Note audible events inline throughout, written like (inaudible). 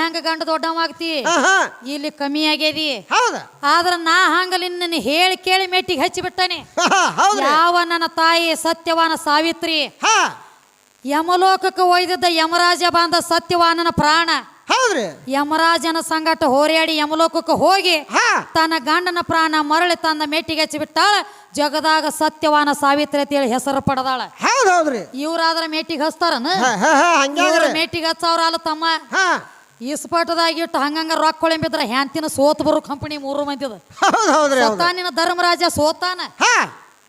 ಹೆಂಗ ಗಂಡ ದೊಡ್ಡವಾಗ್ತಿ ಇಲ್ಲಿ ಕಮ್ಮಿ ಆಗ್ಯದಿ. ಹೌದ? ಆದ್ರ ನಾ ಹಂಗಲ್ಲಿ ನನ್ನ ಹೇಳಿ ಕೇಳಿ ಮೆಟ್ಟಿಗೆ ಹಚ್ಚಿ ಬಿಟ್ಟಾನೆ. ಹೌದ್ರಿ. ಯಾವ ನನ್ನ ತಾಯಿ ಸತ್ಯವಾನ ಸಾವಿತ್ರಿ? ಹಾ. ಯಮಲೋಕಕ್ಕೆ ಒಯ್ದಿದ್ದ ಯಮರಾಜ ಬಂದ ಸತ್ಯವಾನನ ಪ್ರಾಣ. ಹೌದ್ರಿ. ಯಮರಾಜನ ಸಂಗಟ ಹೋರಾಡಿ ಯಮಲೋಕಕ್ಕೆ ಹೋಗಿ ಹಾ. ತನ್ನ ಗಂಡನ ಪ್ರಾಣ ಮರಳಿ ತನ್ನ ಮೆಟ್ಟಿಗೆ ಹಚ್ಚಿ ಬಿಟ್ಟಾಳ. ಜಗದಾಗ ಸತ್ಯವಾನ ಸಾವಿತ್ರಿ ಅಂತೇಳಿ ಹೆಸರು ಪಡೆದಾಳ. ಹೌದ್ ಹೌದ್ರಿ. ಇವ್ರಾದ್ರ ಮೆಟ್ಟಿಗೆ ಹಚ್ತಾರನ? ಹಾ ಹಾ ಇವ್ರ. ಮೆಟ್ಟಿಗೆ ಹಚ್ಚವ್ರ ಅಲ್ಲ ತಮ್ಮ. ಹಾ. ಇಸ್ಪಟದಾಗ ಇಟ್ಟು ಹಂಗಂಗ ರೊಕ್ಕ ಕೊಳೆಂಬಿದ್ರ ಹ್ಯಾಂತಿನ ಸೋತ್ ಬರು ಕಂಪನಿ ಮೂರು ಮಂದಿದ ಹೌದು ಹೌದ್ರಿ ಹೌದು ಸತ್ತಾನಿನ ಧರ್ಮರಾಜ ಸೋತಾನ. ಹಾ.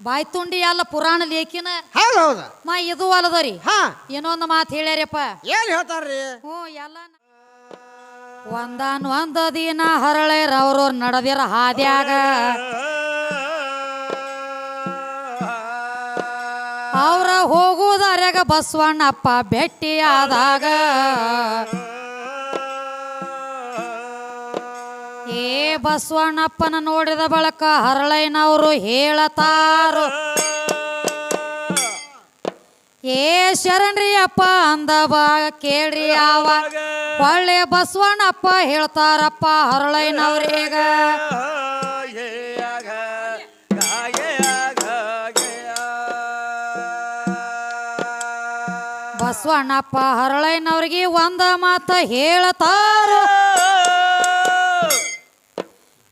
ಬಾಯ್ ತುಂಡಿ ಎಲ್ಲ ಪುರಾಣ ಲೇಖಿನ. ಹೌದು ಹೌದು. ಮಾ ಇದು ಅಲ್ಲದರಿ. ಹಾ. ಇನ್ನೊಂದು ಮಾತು ಹೇಳ್ಯಾರಪ್ಪ. ಏನ್ ಹೇಳ್ತಾರ್ರಿ? ಹ್ಞೂ ಎಲ್ಲ ಒಂದಾನ್ ಒಂದ ದಿನ ಹರಳೆರವ್ರು ನಡೆದಿರ ಹಾದ್ಯಾಗ. ಅವ್ರ ಹೋಗುದಾರ್ಯಾಗ ಬಸವಣ್ಣಪ್ಪ ಭೇಟಿ ಆದಾಗ ಏ ಬಸವಣ್ಣಪ್ಪನ ನೋಡಿದ ಬಳಕ ಹರಳೈನವರು ಹೇಳತಾರು. ಏ ಶರಣ್ರಿ ಅಪ್ಪ ಅಂದವ ಕೇಳ್ರಿ ಅವ. ಒಳ್ಳೆ ಬಸವಣ್ಣಪ್ಪ ಹೇಳ್ತಾರಪ್ಪ ಹರಳೈನವ್ರೀಗ ಬಸವಣ್ಣಪ್ಪ ಹರಳೈನವ್ರಿಗೆ ಒಂದ ಮಾತ ಹೇಳ್ತಾರ.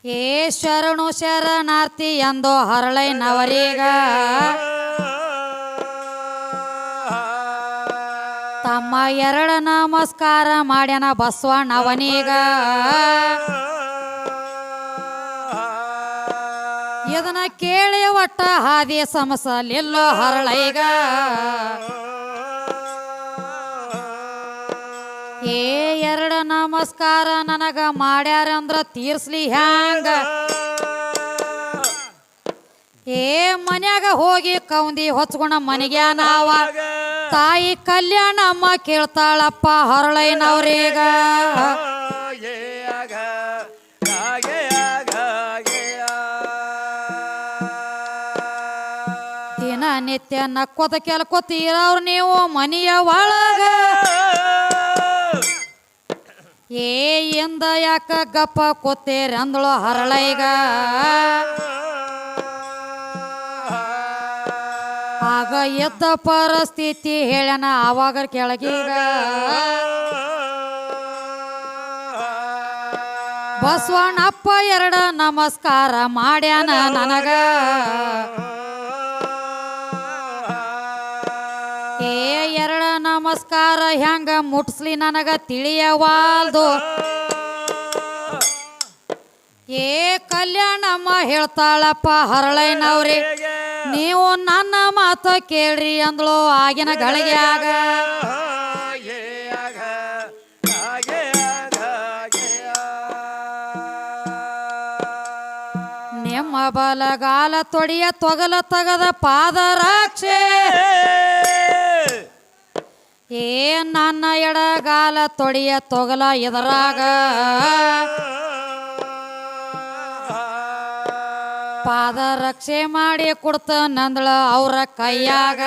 ಏ ಶರಣು ಶರಣಾರ್ಥಿ ಎಂದೋ ಹರಳೈನವರೀಗ ತಮ್ಮ ಎರಡ ನಮಸ್ಕಾರ ಮಾಡ್ಯನ ಬಸವಣ್ಣವನೀಗ ಇದನ್ನ ಕೇಳಿ ಒಟ್ಟ ಹಾದಿ ಸಮಸಲಿಲ್ಲೋ ಹರಳೈಗ. ನಮಸ್ಕಾರ ನನಗ ಮಾಡ್ಯಾರ ಅಂದ್ರ ತೀರ್ಸ್ಲಿ ಹ್ಯಾಂಗ? ಏ ಮನ್ಯಾಗ ಹೋಗಿ ಕೌಂದಿ ಹೊಚ್ಕೊಂಡ ಮನೆಗೆ ನಾವ? ತಾಯಿ ಕಲ್ಯಾಣ ಅಮ್ಮ ಕೇಳ್ತಾಳಪ್ಪ ಹರಳೈನವ್ರೀಗ. ದಿನ ನಿತ್ಯ ನಕ್ಕೋತ ಕೆಲ್ಕೋತೀರವ್ರು ನೀವು ಮನೆಯ ಒಳಗ. ಏ ಎಂದ ಯಾಕ ಗಪ್ಪ ಕೊತ್ತೇರಿ ಅಂದಳು ಹರಳೈಗ? ಆಗ ಎದ್ದ ಪರಿಸ್ಥಿತಿ ಹೇಳ್ಯಾನ ಆವಾಗ ಕೆಳಗೀಗ ಬಸವಣ್ಣಪ್ಪ ಎರಡ ನಮಸ್ಕಾರ ಮಾಡ್ಯಾನ ನನಗ. ಎರಡ ನಮಸ್ಕಾರ ಹೆಂಗ ಮುಟ್ಸ್ಲಿ ನನಗ ತಿಳಿಯವಾಲ್ದು. ಏ ಕಲ್ಯಾಣಮ್ಮ ಹೇಳ್ತಾಳಪ್ಪ ಹರಳೈನವ್ರಿ ನೀವು ನನ್ನ ಮಾತು ಕೇಳ್ರಿ ಅಂದ್ಳು ಆಗಿನ ಗಳಿಗ್ಯಾಗ ನಿಮ್ಮ ಬಲಗಾಲ ತೊಡಿಯ ತೊಗಲ ತಗದ ಪಾದರಾಕ್ಷೆ. ಏ ನನ್ನ ಎಡಗಾಲ ತೊಡಿಯ ತೊಗಲ ಇದರಾಗ ಪಾದ ರಕ್ಷೆ ಮಾಡಿ ಕೊಡ್ತ ನಂದಳ ಅವ್ರ ಕೈಯಾಗ.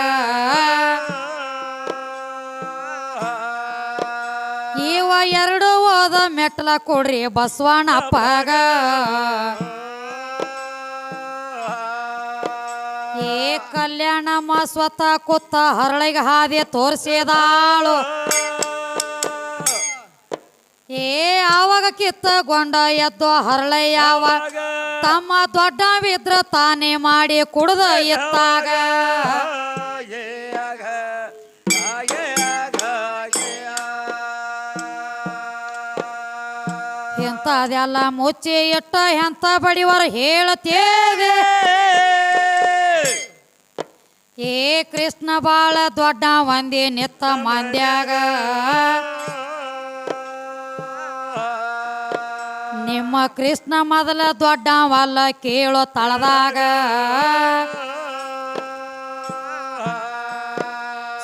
ಇವ ಎರಡು ಹೋದ ಮೆಟ್ಲ ಕೊಡ್ರಿ ಬಸವಣ್ಣಪ್ಪಗ. ಕಲ್ಯಾಣಮ್ಮ ಸ್ವತಃ ಕೂತ ಹರಳಿಗೆ ಹಾದಿ ತೋರಿಸಿದಾಳು. ಏ ಆವಾಗ ಕಿತ್ತಗೊಂಡ ಎದ್ದು ಹರಳಯ್ಯಾವ ತಮ್ಮ ದೊಡ್ಡವಿದ್ರ ತಾನೇ ಮಾಡಿ ಕುಡ್ದ ಎತ್ತಾಗ ಇಂಥದೆಲ್ಲ ಮುಚ್ಚಿ ಇಟ್ಟ ಎಂತ ಬಡಿವರ ಹೇಳತೇವೆ ಏ ಕೃಷ್ಣ ಬಾಳ ದೊಡ್ಡ ಒಂದೇ ನಿತ್ತ ಮಂದ್ಯಾಗ. ನಿಮ್ಮ ಕೃಷ್ಣ ಮೊದಲ ದೊಡ್ಡವಲ್ಲ ಕೇಳೋ ತಳದಾಗ.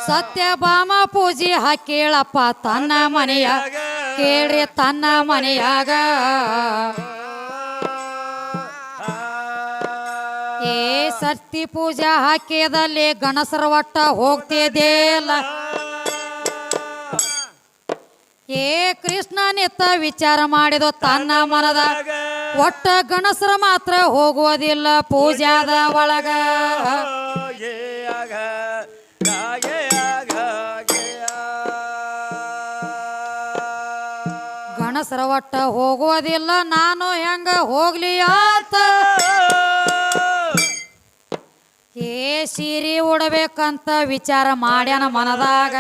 ಸತ್ಯ ಸತ್ಯಭಾಮ ಪೂಜೆ ಹಾಕೇಳಪ್ಪ ತನ್ನ ಮನೆಯ, ಕೇಳ್ರಿ ತನ್ನ ಮನೆಯಾಗ. ಏ ಸರ್ತಿ ಪೂಜಾ ಹಾಕಿದಲ್ಲಿ ಗಣಸರ ಒಟ್ಟ ಹೋಗ್ತಿದ್ದೇಲ್ಲ ಏ ಕೃಷ್ಣ ನಿತ್ತ ವಿಚಾರ ಮಾಡಿದ ತನ್ನ ಮನದ ಒಟ್ಟ ಗಣಸರ ಮಾತ್ರ ಹೋಗುವುದಿಲ್ಲ ಪೂಜಾದ ಒಳಗ. ಗಣಸರ ಒಟ್ಟ ಹೋಗುವುದಿಲ್ಲ ನಾನು ಹೆಂಗ ಹೋಗ್ಲಿ ಆತ ಏ ಸೀರೆ ಉಡಬೇಕಂತ ವಿಚಾರ ಮಾಡ್ಯಾನ ಮನದಾಗ.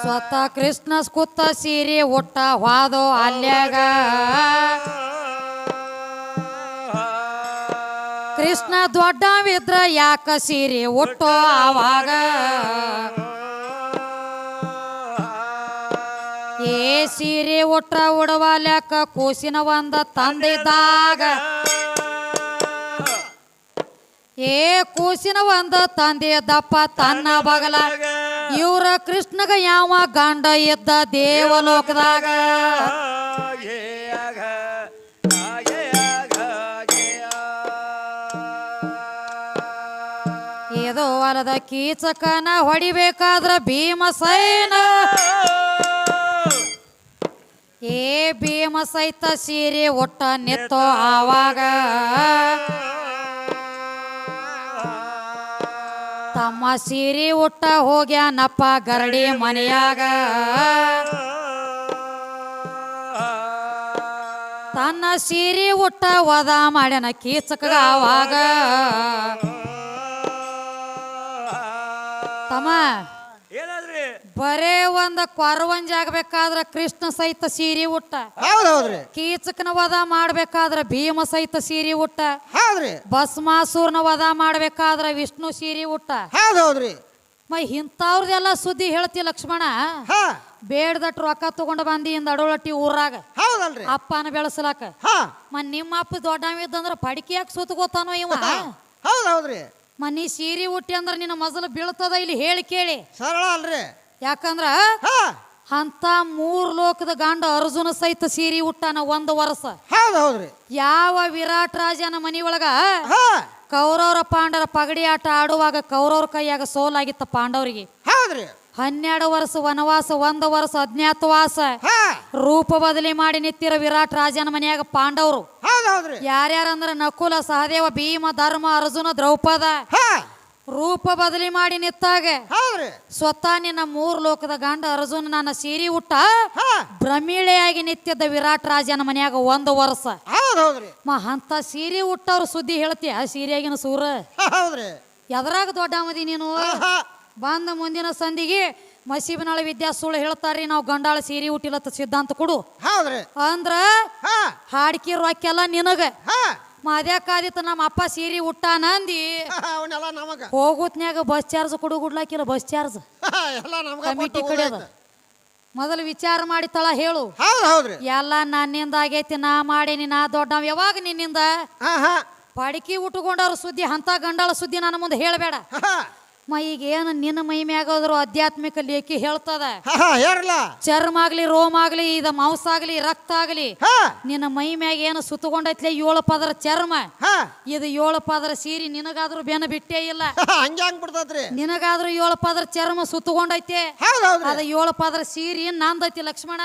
ಸ್ವತಃ ಕೃಷ್ಣ ಕೂತ ಸೀರೆ ಉಟ್ಟ ವಾದೋ ಅಲ್ಯಾಗ. ಕೃಷ್ಣ ದೊಡ್ಡವಿದ್ರ ಯಾಕ ಸೀರೆ ಉಟ್ಟೋ ಆವಾಗ ಏ ಸೀರೆ ಉಟ್ರ ಉಡವಾಲ್ಯಾಕ ಕೂಸಿನ ಒಂದ ತಂದಿದ್ದಾಗ. ಏ ಕೂಸಿನ ಒಂದ ದಪ್ಪ ತನ್ನ ಬಗಲ. ಇವ್ರ ಕೃಷ್ಣಗ ಯಾವ ಗಂಡ ಇದ್ದ ದೇವಲೋಕದಾಗ. ಇದು ಹೊಲದ ಕೀಚಕನ ಹೊಡಿಬೇಕಾದ್ರ ಭೀಮಸೈನ. ಏ ಭೀಮ ಸಹಿತ ಸೀರೆ ಒಟ್ಟ ನಿತ್ತೋ ಆವಾಗ ತಮ್ಮ ಸೀರೆ ಒಟ್ಟ ಹೋಗ್ಯಾನಪ್ಪ ಗರಡಿ ಮನೆಯಾಗ. ತನ್ನ ಸೀರೆ ಉಟ್ಟ ವದ ಮಾಡ್ಯಾನ ಕೀಚಕ ಆವಾಗ. ತಮ್ಮ ಬರೇ ಒಂದ ಕೊರವಂಜ ಆಗ್ಬೇಕಾದ್ರ ಕೃಷ್ಣ ಸಹಿತ ಸೀರಿ ಉಟ್ಟ. ಹೌದ್ ಹೌದ್ರಿ. ಕೀಚಕನ ವದ ಮಾಡ್ಬೇಕಾದ್ರ ಭೀಮ ಸಹಿತ ಸೀರಿ ಉಟ್ಟ. ಹೌದ್ರಿ. ಭಸ್ಮಾಸೂರ್ನ ವದ ಮಾಡ್ಬೇಕಾದ್ರ ವಿಷ್ಣು ಸೀರಿ ಉಟ್ಟ. ಹೌದ್ ಹೌದ್ರಿ. ಮ ಇಂಥವ್ರದೆಲ್ಲ ಸುದ್ದಿ ಹೇಳ್ತಿ ಲಕ್ಷ್ಮಣ. ಬೇಡದಟ್ ರೊಕ್ಕ ತಗೊಂಡು ಬಂದಿ ಇಂದ ಅಡೋಳಟ್ಟಿ ಊರಾಗ. ಹೌದಲ್ರಿ. ಅಪ್ಪನ ಬೆಳೆಸಲಾಕ. ಹಾ. ಮ ನಿಮ್ಮ ಅಪ್ಪ ದೊಡ್ಡವಿದ್ದಂದ್ರ ಪಡಿಕೆಯಾಗ ಸುತ್ತ ಗೊತ್ತಾನೋ ಇವ. ಹೌದ್ ಹೌದ್ರಿ. ಮ ನೀ ಸೀರೆ ಉಟ್ಟಿ ಅಂದ್ರ ನಿನ್ನ ಮಜಲು ಬೀಳ್ತದ ಇಲ್ಲಿ ಹೇಳಿ ಕೇಳಿ. ಸರಳ ಅಲ್ರಿ. ಯಾಕಂದ್ರ ಅಂತ ಮೂರ್ ಲೋಕದ ಗಂಡ ಅರ್ಜುನ ಸಹಿತ ಸೀರಿ ಉಟ್ಟಾನ ಒಂದು ವರ್ಷ. ಹೌದ್ ಹೌದ್ರಿ. ಯಾವ ವಿರಾಟ್ ರಾಜನ ಮನಿಯೊಳಗ ಒಳಗ ಕೌರವರ ಪಾಂಡವರ ಪಗಡಿ ಆಟ ಆಡುವಾಗ ಕೌರವ್ರ ಕೈಯಾಗ ಸೋಲಾಗಿತ್ತ ಪಾಂಡವರಿಗೆ. ಹೌದ್ರಿ. ಹನ್ನೆರಡು ವರ್ಷ ವನವಾಸ ಒಂದು ವರ್ಷ ಅಜ್ಞಾತವಾಸ. ರೂಪ ಬದಲಿ ಮಾಡಿ ನಿತ್ತಿರೋ ವಿರಾಟ್ ರಾಜನ ಮನೆಯಾಗ ಪಾಂಡವರು. ಯಾರ್ಯಾರಂದ್ರ ನಕುಲ ಸಹದೇವ ಭೀಮ ಧರ್ಮ ಅರ್ಜುನ ದ್ರೌಪದ. ರೂಪ ಬದಲಿ ಮಾಡಿ ನಿತ್ತಾಗ ಹೌದ್ರಿ. ಸ್ವತಃ ನಿನ್ನ ಮೂರ್ ಲೋಕದ ಗಂಡ ಅರ್ಜುನ ನನ್ನ ಸೀರಿ ಉಟ್ಟ ಹಾ. ಭ್ರಮಿಳೆಯಾಗಿ ನಿತ್ಯದ ವಿರಾಟ್ ರಾಜನ ಮನ್ಯಾಗ ಒಂದು ವರ್ಷ. ಹೌದ್ ಹೌದ್ರಿ. ಮ ಅಂತ ಸೀರೆ ಹುಟ್ಟವ್ರ ಸುದ್ದಿ ಹೇಳ್ತಿ ಆ ಸೀರಿಯಾಗಿನ ಸೂರ. ಹೌದ್ರಿ. ಎದ್ರಾಗ ದೊಡ್ಡ ಮದಿ ನೀನು? ಆಹಾ. ಬಂದ ಮುಂದಿನ ಸಂದಿಗೆ ಮಸೀಬನಾಳ ವಿದ್ಯಾ ಸುಳ್ಳು ಹೇಳ್ತಾರ್ರಿ ನಾವು ಗಂಡಾಳ ಸೀರೆ ಹುಟ್ಟಿಲತ್ತ ಸಿದ್ಧಾಂತ ಕೊಡು. ಹೌದ್ರಿ. ಅಂದ್ರ ಹಾ. ಹಾಡ್ಕಿ ರೊಕ್ಕೆಲ್ಲ ನಿನಗ. ಹಾ. ಮದ್ಯಾಕಾದಿತ್ತ ನಮ್ಮ ಅಪ್ಪ ಸೀರೆ ಉಟ್ಟಾನ ನಂದಿ (laughs) ಅವನ್ನೆಲ್ಲ ನಮಗ. ಹೋಗುತ್ನ್ಯಾಗ ಬಸ್ ಚಾರ್ಜ್ ಕೊಡು ಗುಡ್ಲಾಕಿಲ್ಲ ಬಸ್ ಚಾರ್ಜ್. (laughs) ಎಲ್ಲ ನಮಗ ಕಮಿಟಿ ಕಡೆದ. ಮೊದಲು ವಿಚಾರ ಮಾಡಿ ತಳ ಹೇಳು. ಹೌದು ಹೌದ್ರಿ. ಎಲ್ಲ ನನ್ನಿಂದ ಆಗೈತಿ ನಾ ಮಾಡೇನಿ ನಾ ದೊಡ್ಡ ಯಾವಾಗ ನಿನ್ನಿಂದ? ಹಾ ಹಾ. ಪಡಿಕೆ ಉಟ್ಕೊಂಡವ್ರ ಸುದ್ದಿ ಹಂತ ಗಂಡಾಳ ಸುದ್ದಿ ನನ್ನ ಮುಂದೆ ಹೇಳಬೇಡ. ಮ ಈಗ ಏನು ನಿನ್ನ ಮೈ ಮ್ಯಾಗಾದ್ರು ಆಧ್ಯಾತ್ಮಿಕ ಲೇಖಿ ಹೇಳ್ತದ? ಚರ್ಮ ಆಗ್ಲಿ ರೋಮ್ ಆಗ್ಲಿ ಇದ ಮಾಂಸ ಆಗ್ಲಿ ರಕ್ತ ಆಗ್ಲಿ ನಿನ್ನ ಮೈ ಮ್ಯಾಗ ಏನು ಸುತ್ತಕೊಂಡೈತ್ಲೆ ಏಳು ಪದರ ಚರ್ಮ? ಇದು ಏಳು ಪದರ ಸೀರಿ ನಿನಗಾದ್ರೂ ಬೆನ ಬಿಟ್ಟೇ ಇಲ್ಲ. ನಿನಗಾದ್ರು ಏಳು ಪದರ ಚರ್ಮ ಸುತ್ತಕೊಂಡೈತೆ? ಅದ ಏಳು ಪದರ ಸೀರಿ ನಂದೈತಿ ಲಕ್ಷ್ಮಣ.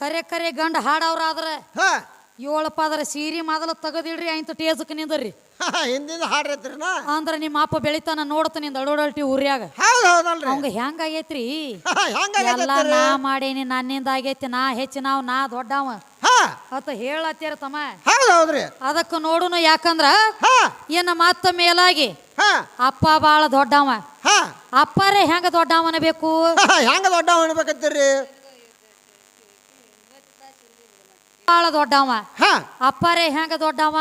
ಕರೆ ಕರೆ ಗಂಡ ಹಾಡವ್ರ ಆದ್ರ ಹಾ. ಏಳು ಅದರ ಸೀರಿ ಮೊದಲು ತೆಗೆದಿಡ್ರಿ ಆಯ್ತು ಟೇಜಕ್ ನಿಂದ್ರಿ. ಹಿಂದಿನ ಹಿಂದಿಂದ ಹಾಡ್ರೈತ್ರಿನ ಅಂದ್ರ ನಿಮ್ಮ ಅಪ್ಪ ಬೆಳಿತಾನ ನೋಡ್ತಾನಿಂದ ಅಡೋಡಲ್ಟಿ ಊರ್ಯಾಗ. ಹೌದು ಹೌದಲ್ರಿ ಅವಂಗ ಹೆಂಗ ಆಗೈತ್ರಿ? ಎಲ್ಲ ನಾ ಮಾಡೇನಿ ನನ್ನಿಂದ ಆಗೈತಿ ನಾ ಹೆಚ್ಚು ನಾವು ನಾ ದೊಡ್ಡವ. ಅತ ಹೇಳತ್ತೀರ ತಮ್ಮ? ಹೌದು ಹೌದ್ರಿ. ಅದಕ್ಕೆ ನೋಡುನು ಯಾಕಂದ್ರ ಏನ ಮತ್ತ ಮೇಲಾಗಿ ಅಪ್ಪ ಬಾಳ ದೊಡ್ಡವ. ಅಪ್ಪಾರೇ ಹೆಂಗ ದೊಡ್ಡವನ ಬೇಕು ಹೆಂಗ ದೊಡ್ಡವನ ಅನ್ಬೇಕಂತೀರಿ? ಬಾಳ ದೊಡ್ಡವ. ಅಪ್ಪರೇ ಹೆಂಗ ದೊಡ್ಡವ?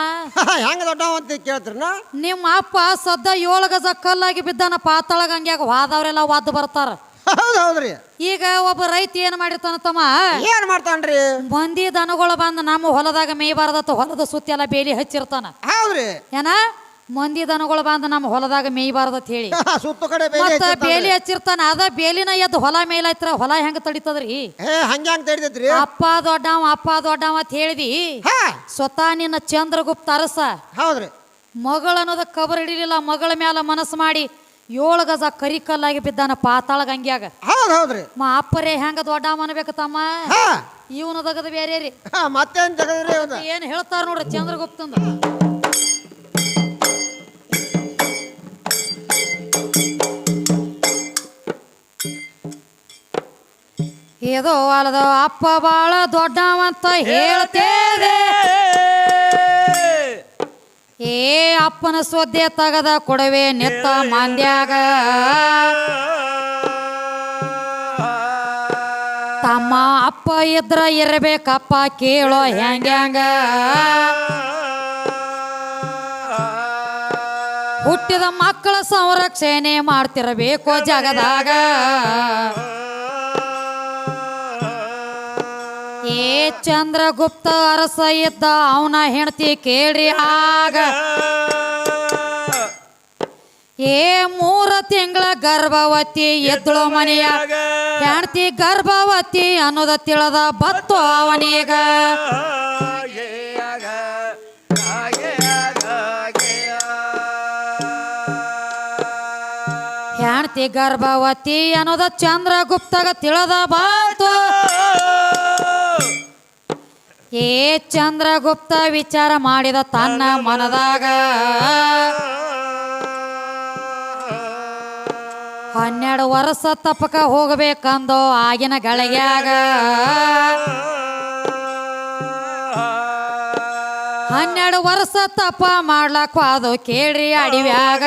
ಹೆಂಗ ದೊಡ್ಡವ ಅಂತ ಕೇಳ್ತಿರ್ನ ನಿಮ್ಮ ಅಪ್ಪ ಸದ್ದ ಏಳು ಗಜ ಕಲ್ಲಾಗಿ ಬಿದ್ದಾನ ಪಾತಾಳ ಗಂಗ್ಯಾಗ ವಾದವ್ರೆಲ್ಲ ವಾದ ಬರ್ತಾರ. ಹೌದ್ ಹೌದ್ರಿ ಈಗ ಒಬ್ಬ ರೈತ ಏನ್ ಮಾಡಿರ್ತಾನ ತಮ್ಮ? ಏನ್ ಮಾಡ್ತಾನ್ರಿ ಮಂದಿ ದನಗಳು ಬಂದು ನಮ್ಮ ಹೊಲದಾಗ ಮೇಯ್ಬಾರ್ದತ್ತ ಹೊಲದ ಸುತ್ತಿ ಎಲ್ಲ ಬೇಲಿ ಹಚ್ಚಿರ್ತಾನ. ಹೌದ್ರಿ ಏನ? ಮಂದಿ ದನಗಳು ಬಂದು ನಮ್ಮ ಹೊಲದಾಗ ಮೇಯ್ಬಾರ್ದತ್ ಹೇಳಿ. ಹಾ, (laughs) ಸುತ್ತು ಕಡೆ ಬೇಲಿ ಮತ್ತ ಹಚ್ಚಿರ್ತಾನ್ರಿ. ಬೇಲಿ ಹಚ್ಚಿರ್ತಾನ. ಅದ ಬೇಲಿನ ಎದ್ದು ಹೊಲ ಮೇಲಾಯ್ತರ ಹೊಲ ಹೆಂಗ ತಡಿತದ್ರಿ? ಏ ಹಂಗ ಹಂಗ ತಡಿತೈತ್ರಿ. ಅಪ್ಪ ದೊಡ್ಡವ ಅಪ್ಪ ದೊಡ್ಡವ ಅಂತ ಹೇಳಿದಿ. ಹಾ. ಸ್ವತಃ ನಿನ್ನ ಚಂದ್ರಗುಪ್ತ ಅರಸ. ಹೌದ್ರಿ. ಮಗಳ ಅನ್ನೋದ ಕಬರ್ ಹಿಡಿಲಿಲ್ಲ ಮಗಳ ಮ್ಯಾಲ ಮನಸ್ಸು ಮಾಡಿ ಏಳು ಗಜ ಕರಿಕಲ್ಲಾಗಿ ಬಿದ್ದಾನ ಪಾತಾಳ ಗಂಗ್ಯಾಗ ಹೌದ್ ಹೌದ್ರಿ. ಮಾ ಅಪ್ಪರೇ ಹೆಂಗ ದೊಡ್ಡ ಅನ್ಬೇಕು ತಮ್ಮ? ಹಾ. ಇವನು ತಗದ ಬೇರೆ ರೀ. ಹಾ, ಮತ್ತೇನ್ ತೆಗದ್ರಿ ಅವ್ನ ಏನ್ ಹೇಳ್ತಾರ ನೋಡ್ರಿ ಚಂದ್ರಗುಪ್ತಂದ. ಇದು ಅಲ್ಲದ ಅಪ್ಪ ಬಾಳ ದೊಡ್ಡವಂತ ಹೇಳ್ತೇವೆ. ಏ ಅಪ್ಪನ ಸೊದ್ದೆ ತಗದ ಕೊಡವೆ ನೆತ್ತ ಮಾಂದ್ಯಾಗ. ತಮ್ಮ ಅಪ್ಪ ಇದ್ರ ಇರಬೇಕಪ್ಪ ಕೇಳೋ ಹೆಂಗ್ಯಾಂಗ ಹುಟ್ಟಿದ ಮಕ್ಕಳ ಸಂರಕ್ಷಣೆ ಮಾಡ್ತಿರಬೇಕು ಜಗದಾಗ. ಏ ಚಂದ್ರಗುಪ್ತ ಅರಸ ಇದ್ದ ಅವನ ಹೆಂಡತಿ ಕೇಳ್ರಿ ಆಗ. ಏ ಮೂರ ತಿಂಗಳ ಗರ್ಭವತಿ ಎದ್ದಳು ಮನೆಯ ಹೆಂಡತಿ ಗರ್ಭವತಿ ಅನ್ನೋದ ತಿಳಿದ ಬತ್ತು ಅವನೀಗ. ಹೆಂಡತಿ ಗರ್ಭವತಿ ಅನ್ನೋದ ಚಂದ್ರಗುಪ್ತಗ ತಿಳಿದ ಬಾತು ಏ ಚಂದ್ರಗುಪ್ತ ವಿಚಾರ ಮಾಡಿದ ತನ್ನ ಮನದಾಗ ಹನ್ನೆರಡು ವರ್ಷ ತಪ್ಪಕ ಹೋಗಬೇಕಂದು ಆಗಿನ ಗಳಿಗ್ಯಾಗ ಹನ್ನೆರಡು ವರ್ಷ ತಪ್ಪ ಮಾಡ್ಲಕ್ಕ ಅದು ಕೇಳ್ರಿ ಅಡಿವ್ಯಾಗ.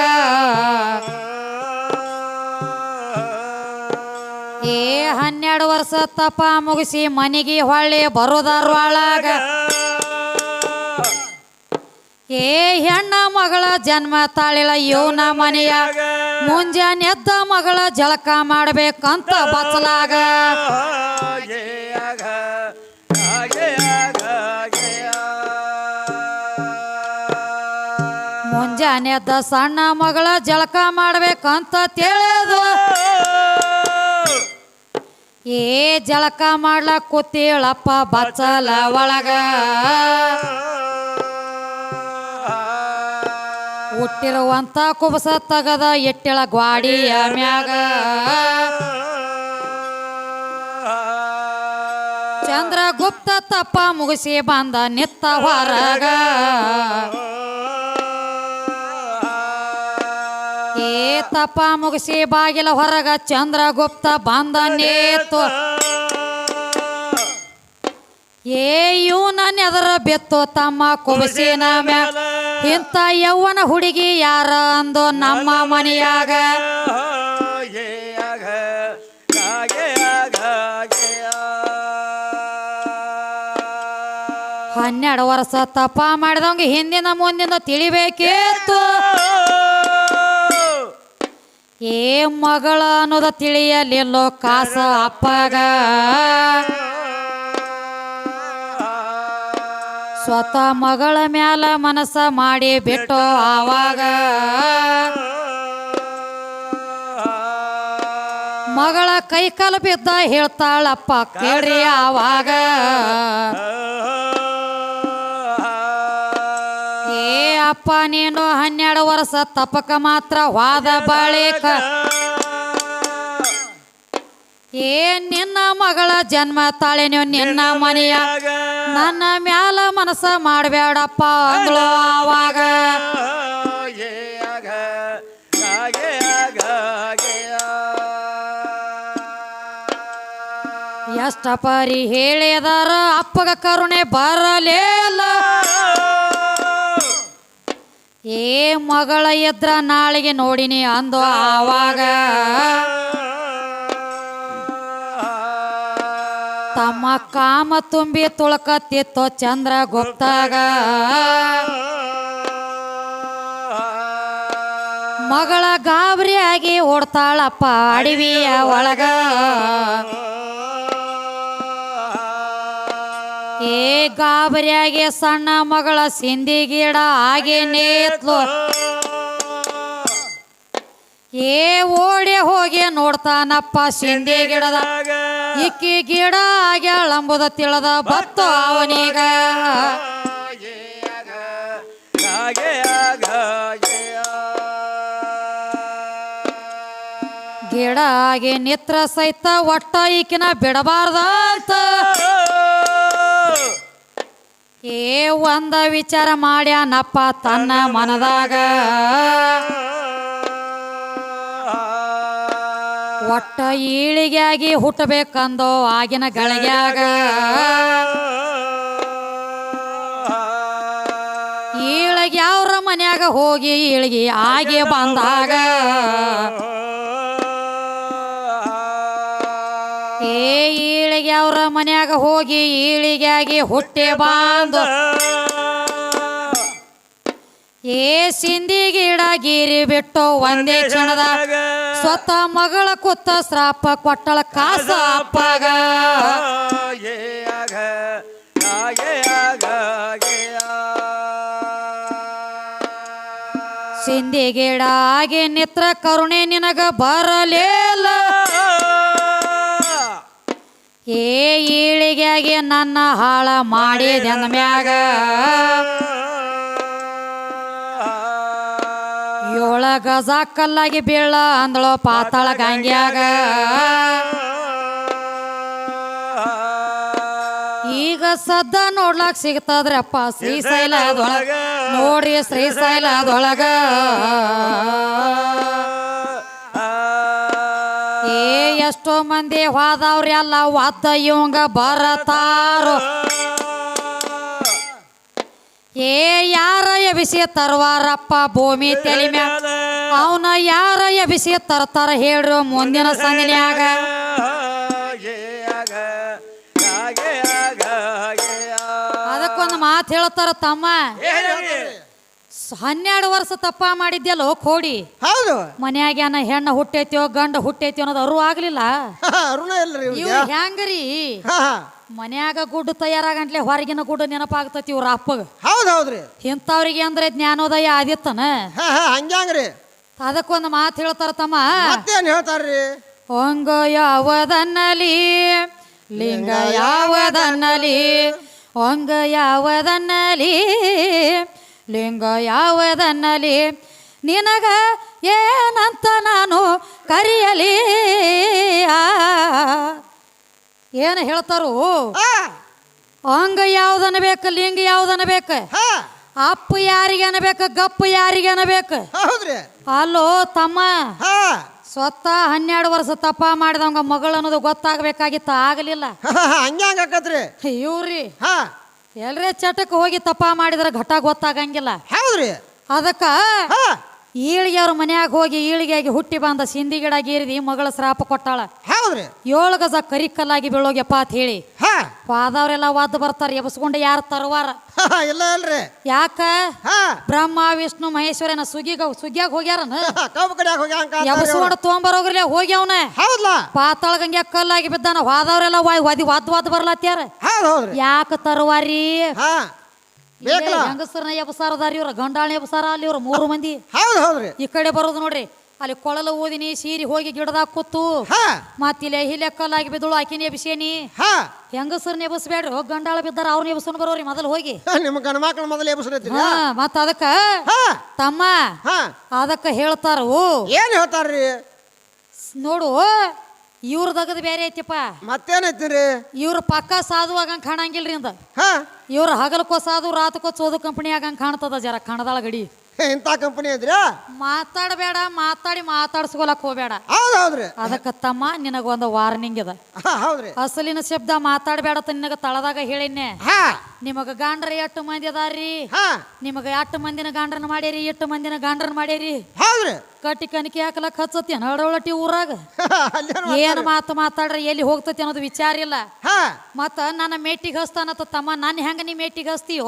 ಏ ಹನ್ನೆರಡು ವರ್ಷ ತಪ್ಪ ಮುಗಿಸಿ ಮನೆಗೆ ಹೊಳ್ಳಿ ಬರೋದಾರೊಳಗ ಏ ಹೆಣ್ಣ ಮಗಳ ಜನ್ಮ ತಾಳಿಲ್ಲ ಇವನ ಮನೆಯ ಮುಂಜಾನೆ ಎದ್ದ ಮಗಳ ಜಳಕ ಮಾಡ್ಬೇಕಂತ ಬಚ್ಚಲಾಗ. ಮುಂಜಾನೆ ಎದ್ದ ಸಣ್ಣ ಮಗಳ ಜಳಕ ಮಾಡ್ಬೇಕಂತ ತಿಳಿದು ಏ ಜಳಕ ಮಾಡ್ಲಕ್ ಕೂತೇಳಪ್ಪ ಬಚ್ಚಲ ಒಳಗ. ಹುಟ್ಟಿರುವಂತ ಕುಬಸ ತಗದ ಎಟ್ಟಿಳ ಗ್ವಾಡಿಯ ಮ್ಯಾಗ. ಚಂದ್ರಗುಪ್ತ ತಪ್ಪ ಮುಗಿಸಿ ಬಂದ ನಿತ್ತ ಹೊರಗ. ಏ ತಪ್ಪ ಮುಗಿಸಿ ಬಾಗಿಲ ಹೊರಗ ಚಂದ್ರಗುಪ್ತ ಬಂದ ನೇತು ಏ ನನ್ನ ನೆದರ ಬೆತ್ತು ತಮ್ಮ ಕುಬಸಿನ ಮ್ಯಾಲ ಇಂಥ ಯೌವನ ಹುಡುಗಿ ಯಾರ ಅಂದು ನಮ್ಮ ಮನೆಯಾಗ. ಹನ್ನೆರಡು ವರ್ಷ ತಪ್ಪ ಮಾಡಿದವಂಗೆ ಹಿಂದಿನ ಮುಂದಿನ ತಿಳಿಬೇಕಿತ್ತು ಏ ಮಗಳ ಅನ್ನೋದ ತಿಳಿಯಲಿಲ್ಲೋ ಕಾಸ ಅಪ್ಪಗ. ಸ್ವತಃ ಮಗಳ ಮ್ಯಾಲ ಮನಸ ಮಾಡಿ ಬಿಟ್ಟು ಆವಾಗ. ಮಗಳ ಕೈ ಬಿದ್ದ ಹೇಳ್ತಾಳಪ್ಪ, ಕೇಳ್ರಿ ಆವಾಗ. ಅಪ್ಪ ನೀನು ಹನ್ನೆರಡು ವರ್ಷ ತಪಕ ಮಾತ್ರ ವಾದ ಬಳಿಕ ಏ ನಿನ್ನ ಮಗಳ ಜನ್ಮ ತಾಳೆ ನೀವು ನಿನ್ನ ಮನೆಯ ನನ್ನ ಮ್ಯಾಲ ಮನಸ್ಸ ಮಾಡಬೇಡಪ್ಪ ಅಂದ್ಲು ಆವಾಗ ಎಷ್ಟ ಪರಿ ಹೇಳಿದಾರ ಅಪ್ಪಗ ಕರುಣೆ ಬರಲಿಲ್ಲ ಏ ಮಗಳ ಎದ್ರ ನಾಳೆಗೆ ನೋಡಿನಿ ಅಂದು ಆವಾಗ. ತಮ್ಮ ಕಾಮ ತುಂಬಿ ತುಳಕತ್ತಿತ್ತು ಚಂದ್ರ ಗೊತ್ತಾಗ ಮಗಳ ಗಾಬರಿಯಾಗಿ ಓಡ್ತಾಳಪ್ಪ ಅಡವಿಯ ಒಳಗ. ಏ ಗಾಬರಿಯಾಗಿ ಸಣ್ಣ ಮಗಳ ಸಿಂಧಿ ಗಿಡ ಹಾಗೆ ನೇತ್ಲು. ಏ ಓಡಿ ಹೋಗಿ ನೋಡ್ತಾನಪ್ಪ ಸಿಂಧಿ ಗಿಡದ ಇಕ್ಕಿ ಗಿಡ ಆಗ್ಯಾಳಂಬುದ ತಿಳದ ಬತ್ತು ಅವನೀಗ. ಗಿಡ ಆಗಿ ನಿತ್ರ ಸಹಿತ ಒಟ್ಟ ಈಕಿನ ಬಿಡಬಾರ್ದ ಅಂತ ಏ ಒಂದ ವಿಚಾರ ಮಾಡ್ಯಾನಪ್ಪ ತನ್ನ ಮನದಾಗ. ಒಟ್ಟ ಈಳಿಗೆಯಾಗಿ ಹುಟ್ಟಬೇಕಂದೋ ಆಗಿನ ಗಳಿಗ್ಯಾಗ. ಅವ್ರ ಮನ್ಯಾಗ ಹೋಗಿ ಈಳಿಗೆ ಆಗಿ ಬಂದಾಗ. ಏ ಅವ್ರ ಮನ್ಯಾಗ ಹೋಗಿ ಈಳಿಗಾಗಿ ಹುಟ್ಟೆ ಬಾಂದು. ಏ ಸಿಂದಿ ಗಿಡ ಗಿರಿ ಬಿಟ್ಟು ಒಂದೇ ಕ್ಷಣದ ಸ್ವತ ಮಗಳ ಕುತ್ತ ಶ್ರಾಪ ಕೊಟ್ಟಳ ಕಾಸ ಅಪ್ಪಗ. ಸಿಂದಿ ಗಿಡ ಆಗಿ ನಿತ್ರ ಕರುಣೆ ನಿನಗ ಬರಲಿಲ್ಲ. ಏ ಏಳಿಗೆಗೆ ನನ್ನ ಹಾಳ ಅಂದ ಮ್ಯಾಗ. ಏಳ ಗಜ ಕಲ್ಲಾಗಿ ಬೀಳ ಅಂದಳು ಪಾತಾಳ ಗಂಗ್ಯಾಗ. ಈಗ ಸದ್ದ ನೋಡ್ಲಾಕ್ ಸಿಗ್ತದ್ರಪ್ಪ ಶ್ರೀಶೈಲದೊಳಗ. ನೋಡ್ರಿ ಶ್ರೀಶೈಲದೊಳಗ. ಏ ಎಷ್ಟೋ ಮಂದಿ ಹೋದವ್ರೆಲ್ಲ ಒತ್ತ ಇವಂಗ ಬರತಾರು. ಏ ಯಾರ ಎಬಿಸಿ ತರುವಾರಪ್ಪ ಭೂಮಿ ತಲೆ ಮ್ಯಾಗ? ಅವನ ಯಾರ ಎಬಿಸಿ ತರ್ತಾರ ಹೇಳ್ರು ಮುಂದಿನ ಸಂದಿನ್ಯಾಗ ಅದಕ್ಕೊಂದು ಮಾತು ಹೇಳ್ತಾರ ತಮ್ಮ. ಹನ್ನೆರಡು ವರ್ಷ ತಪ್ಪ ಮಾಡಿದ್ಯಲ್ಲೋ ಕೋಡಿ ಹೌದು. ಮನ್ಯಾಗ್ಯಾನ ಹೆಣ್ಣು ಹುಟ್ಟೈತ್ಯೋ ಗಂಡ ಹುಟ್ಟೈತ್ಯೋ ಅನ್ನೋದು ಅರು ಆಗ್ಲಿಲ್ಲ. ಋಣ ಇಲ್ರಿ ಇವ್ ಇವ್ರಿಗೆ ಹೆಂಗ್ರಿ ಹಾ ಹಾ. ಮನ್ಯಾಗ ಗುಡ್ಡು ತಯಾರಾಗಂಟ್ಲೆ ಹೊರಗಿನ ಗುಡ್ಡು ನೆನಪಾಗ್ತತಿ ಇವ್ರ ಅಪ್ಪಗ ಹೌದು ಹೌದ್ರಿ. ಇಂಥವ್ರಿಗೆ ಅಂದ್ರೆ ಜ್ಞಾನೋದಯ ಆದಿತ್ತನ. ಹಾ ಹಾ ಹಂಗ್ಯಾಂಗ್ರಿ. ಅದಕ್ಕೊಂದು ಮಾತು ಹೇಳ್ತಾರ ತಮ್ಮ. ಮತ್ತೇನ್ ಹೇಳ್ತಾರ್ರಿ? ಹೊಂಗ ಯಾವದನ್ನಲಿ ಲಿಂಗ ಯಾವದನ್ನಲಿ ಹೊಂಗ ಯಾವದನ್ನಲಿ ಲಿಂಗ ಯಾವದನ್ನಲಿ ನಿನಗ ಏನಂತ ನಾನು ಕರೆಯಲಿ. ಏನು ಹೇಳ್ತಾರು? ಅಂಗ ಅಂಗ ಯಾವ್ದನ್ನಬೇಕು ಲಿಂಗ ಯಾವ್ದನ ಬೇಕು? ಅಪ್ಪ ಯಾರಿಗೇನ ಬೇಕು ಗಪ್ಪು ಯಾರಿಗೇನ ಬೇಕು? ಅಲ್ಲೋ ತಮ್ಮ. ಸ್ವತಃ ಹನ್ನೆರಡು ವರ್ಷ ತಪ್ಪ ಮಾಡಿದವಂಗ ಮಗಳು ಅನ್ನೋದು ಗೊತ್ತಾಗಬೇಕಾಗಿತ್ತು? ಆಗಲಿಲ್ಲ. ಇವ್ರಿ. ಹಾ. ಎಲ್ರೇ ಚಟಕ್ಕೆ ಹೋಗಿ ತಪ್ಪ ಮಾಡಿದ್ರೆ ಘಟ ಗೊತ್ತಾಗಂಗಿಲ್ಲ. ಹೌದ್ರಿ. ಅದಕ್ಕ ಈಳಿಗೆ ಅವ್ರ ಮನ್ಯಾಗ ಹೋಗಿ ಈಳಿಗೆಯಾಗಿ ಹುಟ್ಟಿ ಬಂದ ಸಿಂಧಿ ಗಿಡ ಗೀರಿದಿ ಮಗಳ ಶ್ರಾಪ ಕೊಟ್ಟಾಳ. ಹೌದ್ರಿ. ಏಳು ಗಜ ಕರಿಕಲ್ಲಾಗಿ ಬೀಳೋಗ್ಯಪ್ಪ ಅಂತ ಹೇಳಿ. ಹಾ. ವಾದವ್ರೆಲ್ಲ ವಾದ ಬರ್ತಾರ ಎಬಸ್ಕೊಂಡು ಯಾರು ತರುವಾರ? ಇಲ್ಲ ಇಲ್ರಿ. ಯಾಕ? ಹಾ. ಬ್ರಹ್ಮ ವಿಷ್ಣು ಮಹೇಶ್ವರನ ಸುಗಿಗ ಸುಗ್ಯಾಗ ಹೋಗ್ಯಾರನ? ಕಬ್ಬು ಹಂಗ ಎಬಸ್ಕೊಂಡು ತೊಗೊಂಬರೋಗ್ರಲ್ಲ ಹೋಗಿ ಅವನ ಹೌದ್ಲಾ. ಪಾತಾಳ ಗಂಗೆ ಕಲ್ಲಾಗಿ ಬಿದ್ದಾನ ವಾದವ್ರೆಲ್ಲ ವಾಯ್ ವಾದಿ ವಾದ್ ವಾದ್ ಬರ್ಲತ್ಯಾರ? ಹೌದ್ ಹೌದ್ರಿ. ಯಾಕ ತರುವಾರಿ? ಹಾ. ಬೇಕಲ್ಲ? ಹೆಂಗಸರನ್ನ ಎಬಸಾರದಾರಿ ಇವ್ರ ಗಂಡಾಣಿ ಎಬಸಾರ ಅಲ್ಲಿ ಇವ್ರ ಮೂರು ಮಂದಿ. ಹೌದ್ ಹೌದ್ರಿ. ಈ ಕಡೆ ಬರೋದು ನೋಡ್ರಿ ಅಲ್ಲಿ ಕೊಳಲ ಓದಿನಿ ಸೀರಿ ಹೋಗಿ ಗಿಡದಾಗ ಕೂತು. ಹಾ. ಮತ್ತಿಲ್ಲ ಹಿಲೆ ಕಲ್ಲಾಗಿ ಬಿದ್ದಳು ಆಕಿನ ಎಬ್ಸೇನಿ. ಹಾ. ಹೆಂಗಸರ್ನ ಎಬಸ್ಬೇಡ್ರಿ ಹೋಗಿ ಗಂಡಾಳ ಬಿದ್ದಾರ ಅವ್ರನ್ನ ಎಬ್ಸ್ಕೊಂಡು ಬರೋರಿ ಮೊದಲು ಹೋಗಿ. ನಿಮ್ಮ ಗಂಡ ಮಕ್ಕಳ ಮೊದಲು ಹಾ ಮತ್ತ ಅದಕ್ಕ ಹಾ. ತಮ್ಮ ಹಾ. ಅದಕ್ಕ ಹೇಳ್ತಾರು. ಏನ್ ಹೇಳ್ತಾರ್ರಿ? ನೋಡು ಇವ್ರ ದಗದ್ ಬೇರೆ ಐತಿಪ್ಪ ಮತ್ತೇನೈತಿರಿ? ಇವ್ರ ಪಕ್ಕ ಸಾಧು ಆಗಂಗ್ ಕಾಣಂಗಿಲ್ರಿ ಅಂದ. ಹಾ. ಇವ್ರ ಹಗಲಕ್ಕೋ ಸಾಧು ರಾತಕ್ಕೋ ಚೋದು ಕಂಪನಿ ಆಗಂಗ್ ಕಾಣ್ತದ ಜರ ಕಣದಾಳ ಗಡಿ. ಇಂಥ ಕಂಪನಿ ಐತ್ರಿ ಮಾತಾಡಬೇಡ ಮಾತಾಡಿ ಮಾತಾಡ್ಸ್ಕೊಲಕ್ ಹೋಗ್ಬೇಡ. ಹೌದ್ ಹೌದ್ರಿ ಅದಕ್ಕ ತಮ್ಮ ನಿನಗೊಂದು ವಾರ್ನಿಂಗ್ ಅದ ಹಾ ಹೌದ್ರಿ ಅಸಲಿನ ಶಬ್ದ ಮಾತಾಡಬೇಡ ನಿನಗ ತಳದಾಗ ಹೇಳಿನ್ನೆ. ಹಾ. ನಿಮಗ ಗಾಂಡ್ರ ಎಷ್ಟು ಮಂದಿ ಅದಾರ್ರಿ? ಹಾ. ನಿಮಗ ಎಷ್ಟು ಮಂದಿನ ಗಾಂಡ್ರನ್ ಮಾಡ್ಯಾರಿ? ಎಷ್ಟು ಮಂದಿನ ಗಾಂಡ್ರನ್ ಮಾಡ್ಯಾರಿ? ಹೌದ್ರಿ. ಕಟ್ಟಿ ಕಣಿಕೆ ಹಾಕಲಕ್ ಹಚ್ಚತಿ ನಡವಳಟಿ ಊರಾಗ? ಅಲ್ಲೇನು ಏನ್ ಮಾತು ಮಾತಾಡ್ರಿ? ಎಲ್ಲಿ ಹೋಗ್ತತಿ ಅನ್ನೋದು ವಿಚಾರ ಇಲ್ಲ. ಹಾ. ಮತ್ತ ನನ್ನ ಮೇಟಿಗೆ ಹಸ್ತಾನತ್ತ ತಮ್ಮ ನನ್ ಹೆಂಗ ನೀ ಮೇಟಿಗೆ ಹಸ್ತೀಯೋ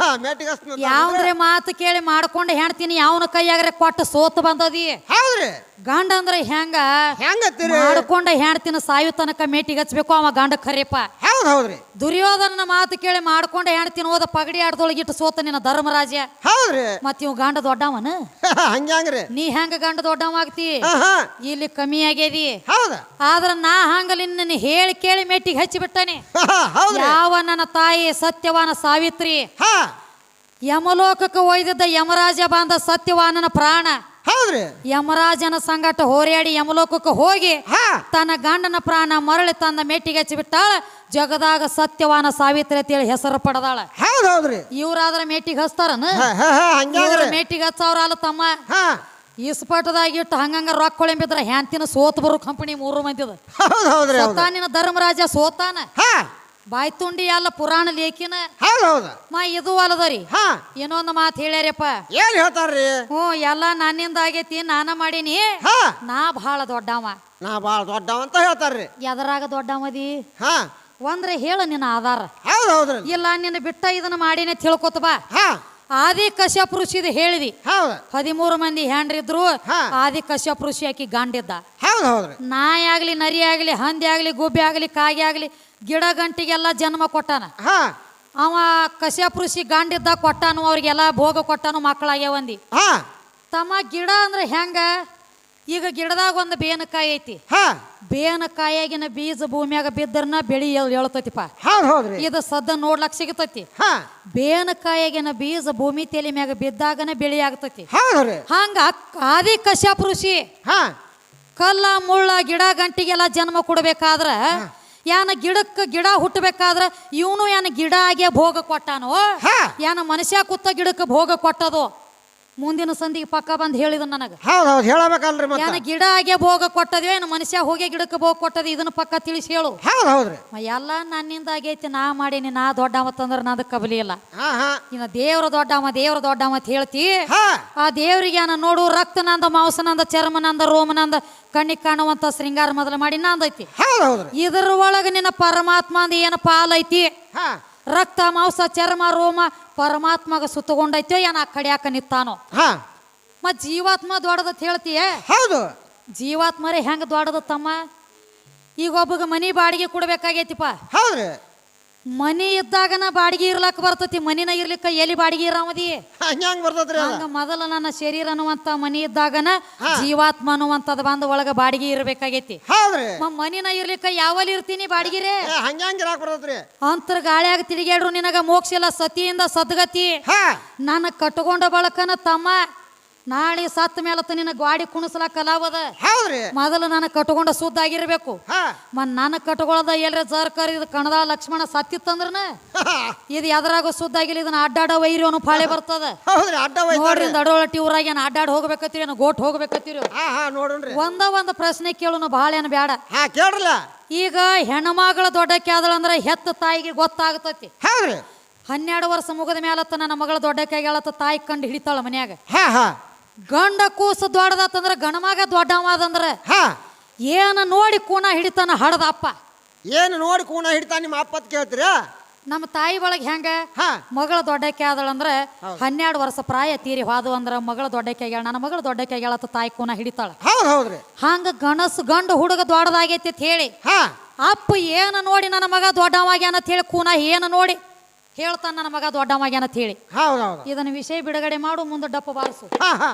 ಹಾ ಮೇಟಿಗೆ ಹಚ್ತೀನಿ ಅಂತ ಯಾವ್ದ್ರೆ ಮಾತು ಕೇಳಿ ಮಾಡ್ಕೊಂಡು ಹೆಣ್ತೀನಿ ಯಾವನ ಕೈಯಾಗ್ರೆ ಕೊಟ್ಟು ಸೋತು ಬಂದದಿ? ಹೌದ್ರಿ. ಗಂಡ ಅಂದ್ರೆ ಹೆಂಗ? ಹೆಂಗತ್ತೀರಿ? ಮಾಡ್ಕೊಂಡ ಹೆಣ್ತಿನ ಸಾಯು ತನಕ ಮೇಟಿಗೆ ಹಚ್ಬೇಕು ಅವ ಗಂಡ ಖರೇಪ. ಹೌದ್ ಹೌದ್ರಿ. ದುರ್ಯೋಧನ ಮಾತು ಕೇಳಿ ಮಾಡ್ಕೊಂಡ ಹೆಣ್ತಿನ ಹೋದ ಪಗಡಿ ಆಡ್ದೊಳಗಿಟ್ಟು ಸೋತ ನಿನ್ನ ಧರ್ಮರಾಜ ಹೌದ್ರಿ. ಮತ್ ಇವ್ ಗಂಡ ದೊಡ್ಡವನ? (laughs) ಹಂಗ್ಯಾಂಗ್ರಿ ನೀ ಹೆಂಗ ಗಂಡ ದೊಡ್ಡವ ಆಗ್ತಿ? ಇಲ್ಲಿ ಕಮ್ಮಿ ಆಗ್ಯದಿ. ಹೌದ. ಆದ್ರ ನಾ ಹಂಗಲಿ ನಿನ್ನ ಹೇಳಿ ಕೇಳಿ ಮೆಟ್ಟಿಗೆ ಹಚ್ಚಿ ಬಿಟ್ಟನೆ. (laughs) ಯಾವ ನನ್ನ ತಾಯಿ ಸತ್ಯವಾನ ಸಾವಿತ್ರಿ? ಯಮಲೋಕಕ್ಕೆ ಒಯ್ದಿದ್ದ ಯಮರಾಜ ಬಾಂಧ ಸತ್ಯವಾನನ ಪ್ರಾಣ. ಹೌದ್ರಿ? ಯಮರಾಜನ ಸಂಗಟ ಹೋರಾಡಿ ಯಮಲೋಕಕ್ಕೆ ಹೋಗಿ ಹಾ. ತನ್ನ ಗಂಡನ ಪ್ರಾಣ ಮರಳಿ ತನ್ನ ಮೆಟ್ಟಿಗೆ ಹಚ್ಚಿಬಿಟ್ಟಾಳ. ಜಗದಾಗ ಸತ್ಯವಾನ ಸಾವಿತ್ರಿ ಅಂತೇಳಿ ಹೆಸರು ಪಡೆದಾಳ. ಹೌದ್ ಹೌದ್ರಿ. ಇವ್ರಾದ್ರ ಮೇಟಿಗೆ ಹಚ್ತಾರನ? ಹಾ ಹಾ ಹಾ ಇವ್ರ ಮೇಟಿಗೆ ಹಚ್ಚವ್ರ ಅಲ್ಲ ತಮ್ಮ. ಹಾ. ಇಸ್ಪಟದಾಗ ಇಟ್ಟು ಹಂಗಂಗ ರೊಕ್ಕ ಕೊಳಿಂಬಿದ್ರ ಹ್ಯಾಂತಿನ ಸೋತ್ ಬರು ಕಂಪನಿ ಮೂರು ಮಂದಿದ. ಹೌದ್ ಹೌದ್ರಿ ಹೌದು. ಸತ್ತಾನಿನ ಧರ್ಮರಾಜ ಸೋತಾನ. ಹಾ. ಬಾಯ್ ತುಂಡಿ ಎಲ್ಲ ಪುರಾಣ ಲೇಖಿನ ಹೌದ್ ಹೌದು. ಮಾ ಇದು ಅಲ್ಲದರಿ ಹಾ. ಇನ್ನೊಂದು ಮಾತು ಹೇಳ್ಯಾರಪ್ಪ. ಏನ್ ಹೇಳ್ತಾರ್ರಿ? ಹ್ಞೂ ಎಲ್ಲ ನನ್ನಿಂದ ಆಗೈತಿ ನಾನ ಮಾಡೀನಿ. ಹಾ. ನಾ ಬಹಳ ದೊಡ್ಡವ. ನಾ ಬಹಳ ದೊಡ್ಡವ ಅಂತ ಹೇಳ್ತಾರ್ರಿ. ಎದರಾಗ ದೊಡ್ಡವದಿ? ಹಾ. ಒಂದ್ರೆ ಹೇಳು ನಿನ್ನ ಆಧಾರ. ಹೌದ್ ಹೌದ್ರಿ. ಇಲ್ಲ ನಿನ್ನ ಬಿಟ್ಟ ಇದನ್ನ ಮಾಡಿನೇ ತಿಳ್ಕೊತ ಬಾ. ಹಾ. ಆದಿ ಕಶ್ಯಪ ಋಷಿದ ಹೇಳಿದಿ. ಹೌದ್. ಹದಿಮೂರು ಮಂದಿ ಹ್ಯಾಂಡ್ರಿದ್ರು ಹಾ. ಆದಿ ಕಶ್ಯಪ ಋಷಿ ಆಕಿ ಗಂಡಿದ್ದ. ಹೌದು ಹೌದ್ರಿ. ನಾಯಿ ಆಗ್ಲಿ ನರಿ ಆಗ್ಲಿ ಹಂದಿ ಆಗ್ಲಿ ಗುಬ್ಬಿ ಆಗ್ಲಿ ಕಾಗೆ ಆಗ್ಲಿ ಗಿಡ ಗಂಟಿಗೆಲ್ಲ ಜನ್ಮ ಕೊಟ್ಟಾನ. ಹಾ. ಅವ ಕಶ್ಯಪ ಋಷಿ ಗಾಂಡಿದ್ದ ಕೊಟ್ಟಾನು ಅವ್ರಿಗೆಲ್ಲ ಭೋಗ ಕೊಟ್ಟಾನು ಮಕ್ಕಳಾಗ್ಯಾವಂದಿ. ಹಾ. ತಮ್ಮ ಗಿಡ ಅಂದ್ರೆ ಹೆಂಗ? ಈಗ ಗಿಡದಾಗ ಒಂದು ಬೇನಕಾಯಿ ಐತಿ. ಹಾ. ಬೇನಕಾಯಾಗಿನ ಬೀಜ ಭೂಮಿಯಾಗ ಬಿದ್ದರ್ನ ಬೆಳಿ ಹೇಳ್ತತಿಪ್ಪ ಏಳ್ತೈತಿಪ್ಪ ಹೌದ್ ಹೌದ್ರಿ. ಇದು ಸದ್ದ ನೋಡ್ಲಕ್ ಸಿಗತೈತಿ. ಹಾ. ಬೇನಕಾಯಾಗಿನ ಬೀಜ ಭೂಮಿ ತಲೆ ಮ್ಯಾಗ ಬಿದ್ದಾಗನ ಬೆಳಿ ಆಗ್ತೈತಿ. ಹೌದ್ರಿ. ಹಂಗ ಆದಿ ಕಶ್ಯಪ ಋಷಿ ಹಾ. ಕಲ್ಲ ಮುಳ್ಳ ಗಿಡ ಗಂಟಿಗೆಲ್ಲ ಜನ್ಮ ಕೊಡ್ಬೇಕಾದ್ರ ಯಾನ ಗಿಡಕ್ಕೆ ಗಿಡ ಹುಟ್ಟಬೇಕಾದ್ರೆ ಇವನು ಯಾನ ಗಿಡ ಆಗಿ ಭೋಗ ಕೊಟ್ಟಾನೋ? ಯಾನ ಏನ ಮನುಷ್ಯ ಕುತ್ತ ಗಿಡಕ್ಕೆ ಭೋಗ ಕೊಟ್ಟದು? ಮುಂದಿನ ಸಂದಿಗೆ ಪಕ್ಕ ಬಂದು ಹೇಳಿದ ನನಗ. ಹೌದು ಹೌದ್ ಹೇಳಬೇಕಲ್ರಿ ಗಿಡ ಆಗೇ ಭೋಗ ಕೊಟ್ಟದ್ಯೋ ಏನು ಮನುಷ್ಯ ಹೋಗಿ ಗಿಡಕ್ಕೆ ಭೋಗ ಕೊಟ್ಟದ ಇದನ್ನ ಪಕ್ಕ ತಿಳಿಸಿ ಹೇಳು. ಹೌದು ಹೌದ್ರಿ. ಎಲ್ಲ ನನ್ನಿಂದ ಆಗೈತಿ ನಾ ಮಾಡೀನಿ ನಾ ದೊಡ್ಡ ಮತ್ತಂದ್ರೆ ನಾದ ಕಬಲಿ ಇಲ್ಲ. ಹಾ ಹಾ. ದೊಡ್ಡ ದೇವ್ರ ದೊಡ್ಡವ ದೇವ್ರ ದೊಡ್ಡವ ಅಂತ ಹೇಳ್ತಿ ಹಾ. ಆ ದೇವ್ರಿಗೆ ನಾನು ನೋಡು ರಕ್ತನಂದ ಮಾಂಸನಂದ ಚರ್ಮನಂದ ರೋಮನಂದ ಕಣ್ಣಿಗೆ ಕಾಣುವಂತ ಶೃಂಗಾರ ಮೊದಲು ಮಾಡಿ ನಂದೈತಿ ಹೌದು ಹೌದ್ರಿ. ಇದ್ರ ಒಳಗೆ ನಿನ್ನ ಪರಮಾತ್ಮ ಅಂದ ಏನ ಪಾಲೈತಿ? ಹಾ. ರಕ್ತ ಮಾಂಸ ಚರ್ಮ ರೋಮ ಪರಮಾತ್ಮಗ ಸುತ್ತಗೊಂಡೈತೋ ಏನ ಆ ಕಡ್ಯಾಕ ನಿತ್ತಾನೋ ಹಾ. ಮತ್ ಜೀವಾತ್ಮ ದೊಡ್ಡದತ್ ಹೇಳ್ತೀಯ? ಹೌದು. ಜೀವಾತ್ಮರೇ ಹೆಂಗ ದೊಡ್ಡದ ತಮ್ಮ? ಈಗ ಒಬ್ಬಗ ಮನಿ ಬಾಡಿಗೆ ಕೊಡ್ಬೇಕಾಗೈತಿಪ್ಪ. ಹೌದ್ರಿ. ಮನಿ ಇದ್ದಾಗನ ಬಾಡಿಗೆ ಇರ್ಲಕ್ ಬರ್ತತಿ ಮನಿನ ಇರ್ಲಿಕ್ಕ ಎಲ್ಲಿ ಬಾಡಿಗೆ ಇರಾಮದಿ ಹಂಗ್ಯಾಂಗ್ ಬರ್ತದ್ರಿ ಹಂಗ ಮೊದಲ ನನ್ನ ಶರೀರ ಅನ್ನುವಂತ ಮನಿ ಇದ್ದಾಗನ ಜೀವಾತ್ಮ ಅನ್ನುವಂತದ್ ಬಂದ ಒಳಗ ಬಾಡಿಗೆ ಇರ್ಬೇಕಾಗೈತಿ. ಮನಿನ ಇರ್ಲಿಕ್ಕ ಯಾವಲ್ಲಿ ಇರ್ತೀನಿ ಬಾಡಿಗೆರೆ? ಅಂತರ್ ಗಾಳಿಯಾಗ ತಿರುಗಾಡ್ರು ನಿನಗ ಮೋಕ್ಷ ಇಲ್ಲ ಸತಿಯಿಂದ ಸದ್ಗತಿ. ನನ್ನ ಕಟ್ಕೊಂಡ ಬಳಕನ ತಮ್ಮ ನಾಳೆ ಸತ್ತ ಮೇಲೆ ನಿನ್ನ ಗಾಡಿ ಕುಣಿಸ್ಲಾಕ ಕಲಾವದ ಹೌದ್ರಿ. ಮೊದಲು ನಾನು ಕಟ್ಕೊಂಡ ಸುದ್ದ ಆಗಿರ್ಬೇಕು. ಮತ್ ನನ್ನ ಕಟ್ಕೊಳ್ಳೋದ ಎಲ್ರ ಜರ್ಕರ್ ಇದು ಕಣದ ಲಕ್ಷ್ಮಣ ಸತ್ತಿತ್ತಂದ್ರನ? ಇದು ಎದ್ರಾಗ ಸುದ್ದ ಆಗಿಲ್ಲ ಇದನ್ನ ಅಡ್ಡಾಡ ವೈರಿ ಅವನು ಪಾಳೆ ಬರ್ತದ. ನೋಡ್ರಿ ದಡೋಳಟ್ಟಿ ಊರಾಗ ಏನು ಅಡ್ಡಾಡ್ ಹೋಗ್ಬೇಕತ್ತೀರಿ ಏನು ಗೋಟ್ ಹೋಗ್ಬೇಕತ್ತೀರಿ ಒಂದ ಒಂದ್ ಪ್ರಶ್ನೆ ಕೇಳೋನು ಬಹಳ ಏನು ಬೇಡ ಕೇಳ್ರಲ್ಲ. ಈಗ ಹೆಣ್ಮಗಳ ದೊಡ್ಡಕ್ಕೆ ಆದಳಂದ್ರೆ ಹೆತ್ತ ತಾಯಿಗೆ ಗೊತ್ತಾಗತೈತಿ. ಹೌದ್ರಿ. ಹನ್ನೆರಡು ವರ್ಷ ಮುಗಿದ ಮೇಲತ್ತ ನನ್ನ ಮಗಳ ದೊಡ್ಡಕ್ಕೆ ಆಗ್ಯಾಳತ್ತ ತಾಯಿ ಕಂಡು ಹಿಡಿತಾಳ ಮನ್ಯಾಗ. ಗಂಡ ಕೂಸು ದೊಡ್ಡದಾತಂದ್ರ ಗಣಮಗ ದೊಡ್ಡವಾದಂದ್ರ ಹಾ. ಏನ ನೋಡಿ ಕೂಣ ಹಿಡಿತಾನ ಹಡದಪ್ಪ ಏನು ನೋಡಿ ಕೂಣ ಹಿಡಿತಾ ನಿಮ್ಮ ಅಪ್ಪ ಕೇಳ್ತೀರ? ನಮ್ಮ ತಾಯಿ ಒಳಗೆ ಹೆಂಗ? ಹಾ. ಮಗಳ ದೊಡ್ಡಕ್ಕೆ ಆದಳಂದ್ರ ಹನ್ನೆರಡು ವರ್ಷ ಪ್ರಾಯ ತೀರಿ ಹೋದು ಅಂದ್ರೆ ಮಗಳ ದೊಡ್ಡಕ್ಕೆ ಆಗ್ಯಾಳ ನನ್ನ ಮಗಳ ದೊಡ್ಡಕ್ಕೆ ಆಗ್ಯಾಳ ತಾಯಿ ಕೂಣ ಹಿಡಿತಾಳ. ಹೌದು ಹೌದ್ರಿ ಹಂಗ ಗಣಸು ಗಂಡು ಹುಡುಗ ದೊಡ್ಡದಾಗೈತಿ ಅಂತ ಹೇಳಿ. ಹಾ. ಅಪ್ಪ ಏನ ನೋಡಿ ನನ್ನ ಮಗ ದೊಡ್ಡವಾಗ್ಯಾನ ಅಂತ ಹೇಳಿ ಕೂನ ಏನ ನೋಡಿ? ಹೇಳ್ತಾನ ನನ್ನ ಮಗ ದೊಡ್ಡವಾಗ್ಯಾನ ಅಂತ ಹೇಳಿ. ಇದನ್ನ ವಿಷಯ ಬಿಡುಗಡೆ ಮಾಡು ಮುಂದೆ ಡಪ್ಪ ಬಾರಿಸು. ಹಾ ಹಾ.